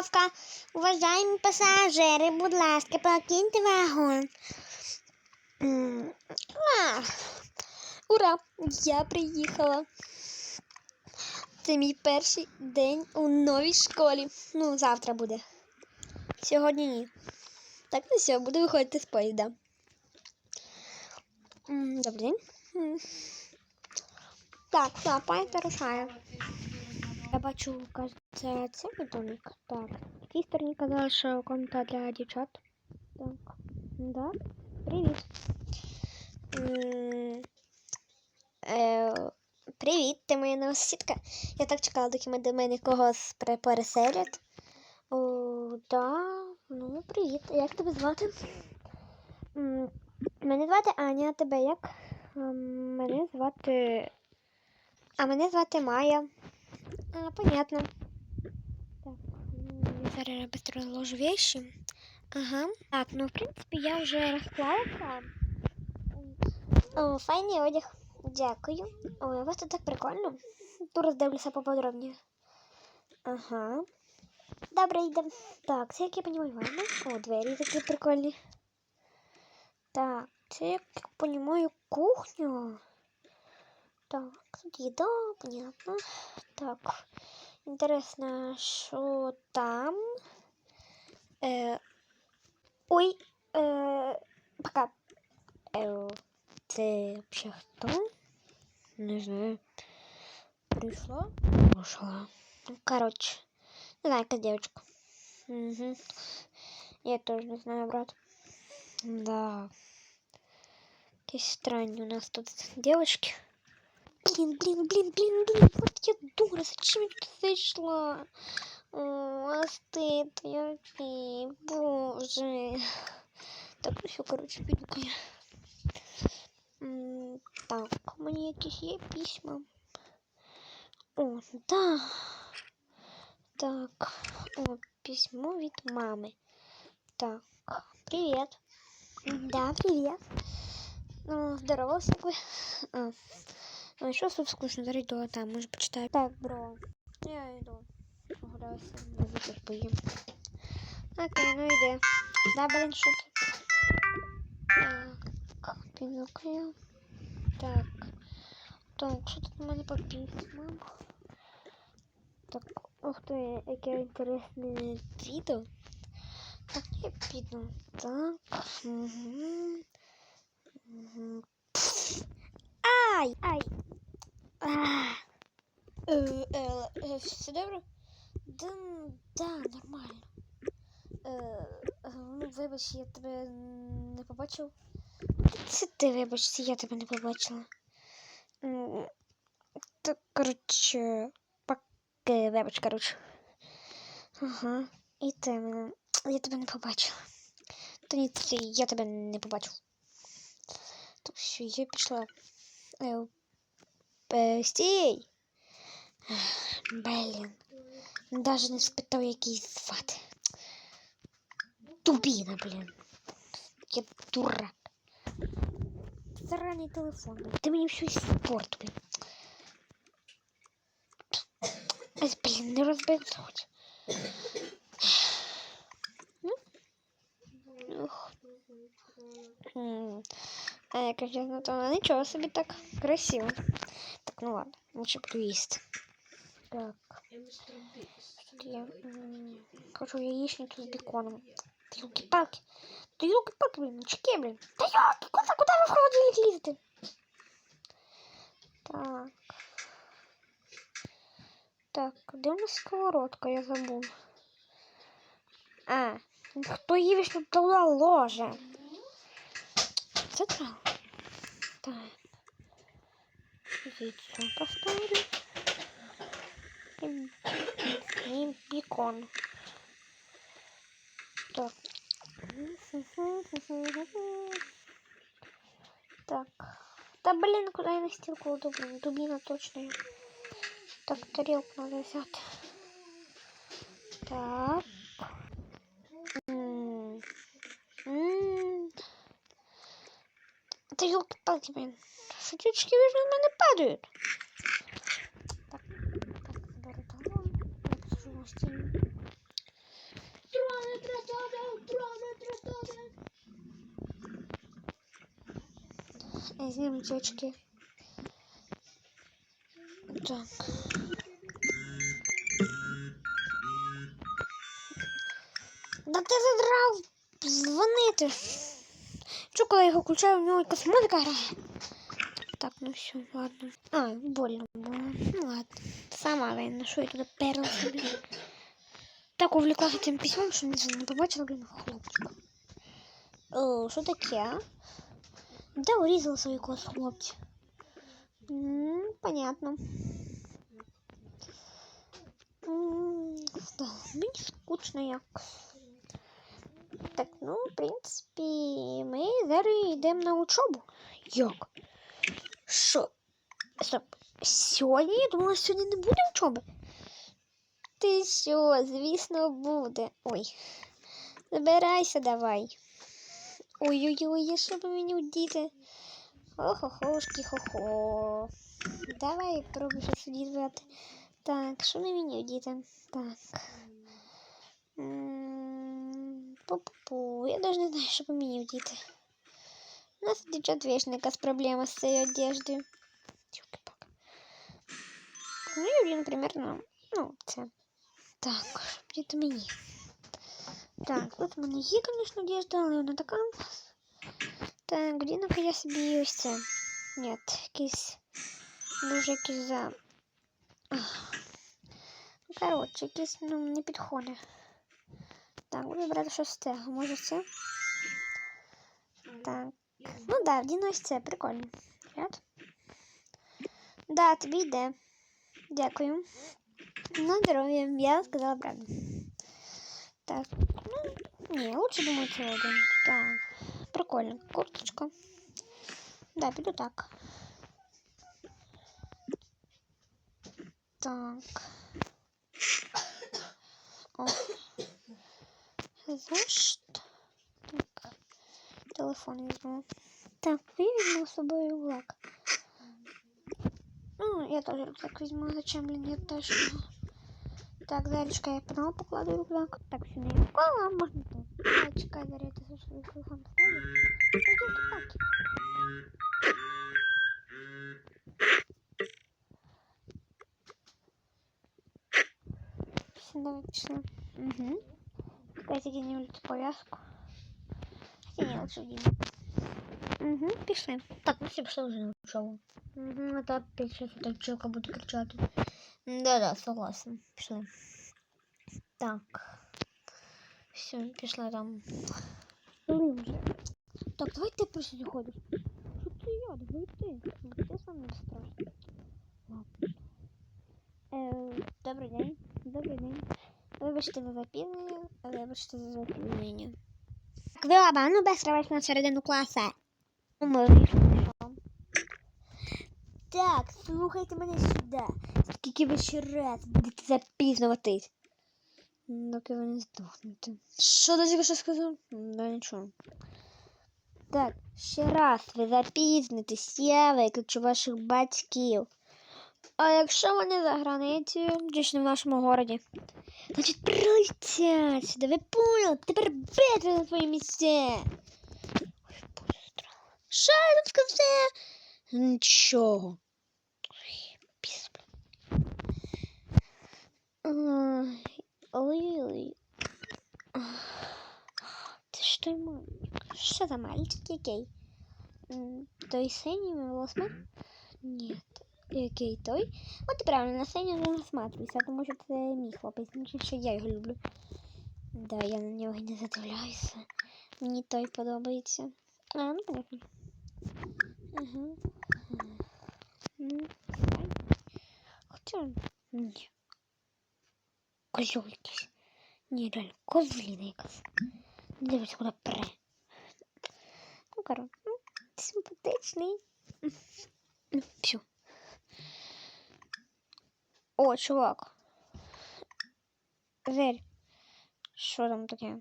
остановка. Уважаємо пасажири, будь ласка, покиньте вагон. Ура! Я приїхала. Це мій перший день у новій школі. Ну, завтра буде. Сьогодні ні. Так, ну все, буду виходити з поїзда. Добрий день. Так, поїзд рушає. Я бачу, кажеться, це мій домик. Так. В стороні казали, що комната для дівчат. Так. Да. Привіт. Е, привіт, ти моя нова сусідка. Я так чекала, доки ми до мене когось пере- переселять. О, да. Ну, привіт. Як тебе звати? Мене звати Аня, а тебе як? Мене звати. А мене звати Майя. А, понятно. Ну, я быстро розложу вещи. Ага. Так, ну в принципі я вже розклалася. О, файний одяг. Дякую. Ой, у вас тут так прикольно. Ту роздивлюся поподробніше. Ага. Добре, йдемо. Так, це як я розумію, ванна. О, двері такі прикольні. Так, це як я розумію, кухня. Так, тут їда, понятно. Так. Інтересно, що там. Е, ой, е, пока. Е, це ще хто? Не знаю. Прийшла? Ушла. Ну, короче. Не знаю, яка девочка. Угу. Я тоже не знаю, брат. Да. Какие странные у нас тут девочки. Блин, блин, блин, блин, блин, вот я зачем я тут зашла? О, а стыд, я пи, боже. Так, ну все, короче, піду я. М, Так, мені якісь є письма. О, да. Так, о, письмо від мами. Так, привет. Да, привет. Ну, здорово, всякое. Ну, что тут скучно, зараз йду, там, може, почитаю. Так, бро, я йду. Не випив поїм. Окей, ну йди. Да, блин, що тут? Так, Пінокріо. Так. Так, що тут у мене по письмам? Так, ух ти, яке інтересне відео. Так, я піду. Так. Угу. Угу. Ай! Ай! А! Е, е, е, все добре? Да, да, нормально. Ну, вибач, я тебе не побачив. Це ти, вибач, я тебе не побачила. Так, коротше, пак, е, вибач, коротше. Ага, і ти мене. Я тебе не побачила. Та ні, ти, я тебе не побачив. То все, я пішла. Е, стій! Блін. Даже не спитав, який звати. Дубіна, блін. Я дурак. Зараний телефон. блін. Ти мені все спорт, блін. Ай, блін, не розбився хоч. Ух. М. А я, конечно, то нічого собі так красиво. Так, ну ладно, лучше буду їсти. Так. Тут я м, хочу яичницу с беконом. Да елки-палки. Да елки-палки, блин, очки, блин. Да елки, куда, куда вы в холодильник лезете? Так. Так, де у нас сковородка, я забув. А, хто її ж тут туди ложе? Це треба. Так. Яйцо поставлю. И, и бекон. Так. Так. Да блин, куда я на стил кладу, дубина точно. Так, тарелку надо взять. Так. Да елки-палки, блин. Шутечки, вижу, на меня падают. Так, так, талон. Я посажу на стену. Знімемо ці очки. Так. Да ти задрав дзвонити. Що, коли я його включаю, в нього якась музика. Так, ну все, ладно. А, больно було. Ну ладно. Сама винна, що я туди перла собі. Так увлеклася цим письмом, що не, не побачила, блін, хлопчика. О, що таке? Де урізала свою якогось хлопця? М, Понятно. Да, Мені скучно якось. Так, ну, в принципі, ми зараз йдемо на учобу. Як? Що? Стоп. Сьогодні? Я думала, сьогодні не буде учоби. Ти що, звісно, буде. Ой. Забирайся давай. Ой-ой-ой, що б мені вдіти? Охо-хошки, хо-хо. Давай пробуй щось вдіти. Так, що на мені вдіти? Так. М, Пу-пу-пу. Я даже не знаю, що по мені вдіти. У нас дівчат вічно якась проблема з цією одеждою. Тюки-пак. Ну, я вдію, наприклад, ну, ну, це. Так, що вдіти мені? Так, тут в мене є, звісно, одежда, але вона така. Так, где я собі ось це? Ні, якийсь дуже якийсь за. Ах. Ну, Коротше, якийсь ну, не підходить. Так, буду брати щось з цього. Може це? Так. Ну да, вдіну ось це, прикольно. Ряд. Да, тобі йде. Дякую. На здоров'я, я сказала правду. Так, ну, не, лучше думаю це один. Так, прикольно. Курточка. Да, піду так. Так. Зошит. Так. Телефон візьму. Так, я візьму з собою лак. Ну, я тоже рюкзак візьму. Зачем, блин, я теж. Так, Заречка, я потом покладу рюкзак. Так, все не вкладу, а можно так. Я чекаю, Заря, ты за свой телефон поставишь? Пойдем так. Все, давай, пішли. Угу. Давайте оденем эту повязку. Хотя не лучше оденем. Угу, пішли. Так, ну все пішло вже на учебу. Угу, а то опять сейчас эта пчелка будет кричать. Да-да, согласен. Пішли. Так. Все, пішла там. Коли вже? Так, давай ти просто заходиш. Що ти я? Давай ти. Ну, Ти сам не страшно. Ладно. Е, добрий день. Добрий день. Вибачте за запізнення, Вибачте за запізнення. Так, ви оба, ну без на середину класу. Ну, ми. Так, слухайте мене сюди. Скільки ви ще раз будете запізнюватись? Доки ви не здохнете. Що ти тільки що сказав? Да нічого. Так, ще раз ви запізнитесь, я виключу ваших батьків. А якщо вони за границею, десь не в нашому городі, значить прилетять сюди, ви поняли? Тепер бити на свої місця. Ой, боже, тут сказав? Нічого. Ой, піс, Ой, ж той мальчик. Що за мальчик? М, Той з синіми волосми? Який той? От правильно, на синю не насматривайся, тому що це мій хлопець, значить, що я його люблю. Да, я на нього не задивляюся. Мені той подобається. А, ну понятно. Ну. Хоча, ні. Козьол якийсь. Ні, реально, козліна якась. Дивись, куди пре. Ну, коротше, ну, симпатичний. Ну, все. О, чувак. Зель. Що там таке?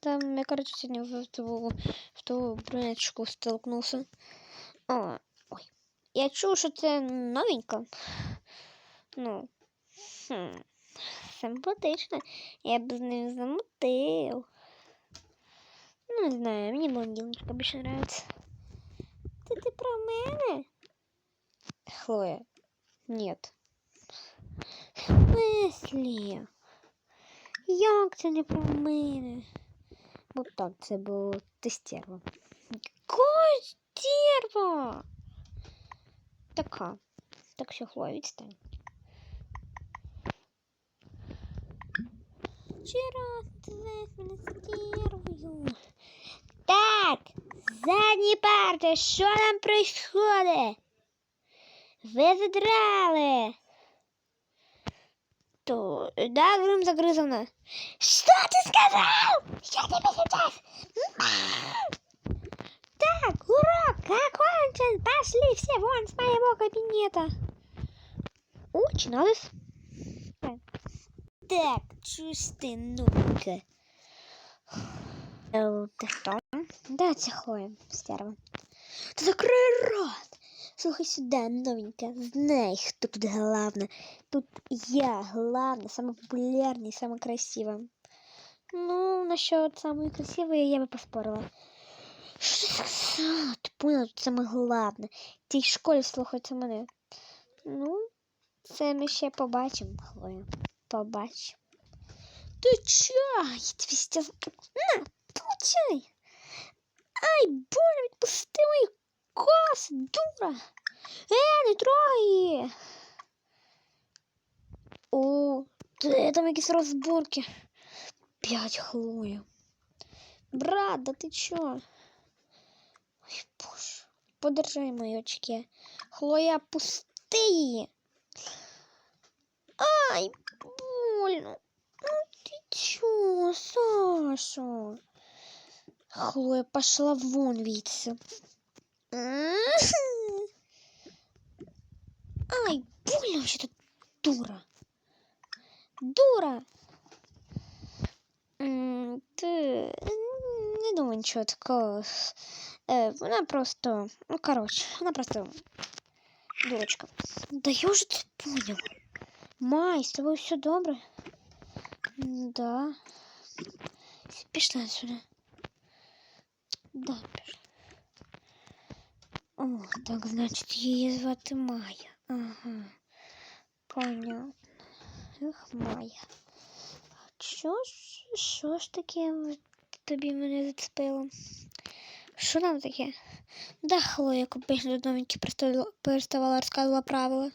Там, я, короче, сегодня в ту, в ту брюнеточку столкнулся. О, ой. Я чув, що це новенька. Ну, хм. Симпатично. Я б з ним замутив. Ну, не знаю, мені блондиночка більше нравится. Це ти про мене? Хлоя. Нет. Леслі. Як це не про мене? Бо так, це було ти стерва. Яка стерва? Така. Так що Хлоя, відстань. Вчора ти звеш мене стервою. Так, задні парти, що там происходит? Ви задрали. То, да, Грим загрызана. Что ты сказал? Я тебе сейчас... Так, урок окончен. Пошли все вон с моего кабинета. Очень надо... Так, ты, ну-ка. Э, Ты кто? Да, Хлоя, стерва. Та закрой рот! Слухай сюда, новенькая, знай, хто тут главна. Тут я главна, самая популярная, самая красивая. Ну, насчет самой красивой я бы поспорила. Що ти поняла, тут саме головне. Тій школі слухаються мене. Ну, це ми ще побачимо, Хлоя. Побачимо. Ти чо? Я тобі зараз... На, получай! Ай, больно, відпусти мої коси, дура! Е, не трогай! О, ти там якісь розборки. П'ять Хлоя. Брат, да ти чо? Ой, боже. Подержи мої очки. Хлоя, пусти її. Ай, больно. Ну ти чо, Саша? Хлоя пошла вон віце. Ай, больно вообще тут дура. Дура. М, Ти м, не думаю нічого такого. Е, вона просто. Ну, коротше, вона просто дурочка. Да я вже це понял. Май, з тобою все добре? М, Да. Пішла сюди. Да, пішла. О, так значить її звати Майя. Ага. Понятно. Ех, Майя. Що ж, що ж таке тобі мене зацепило? Що там таке? Да, Хлоя, як обично до новеньки переставала розказувала правила.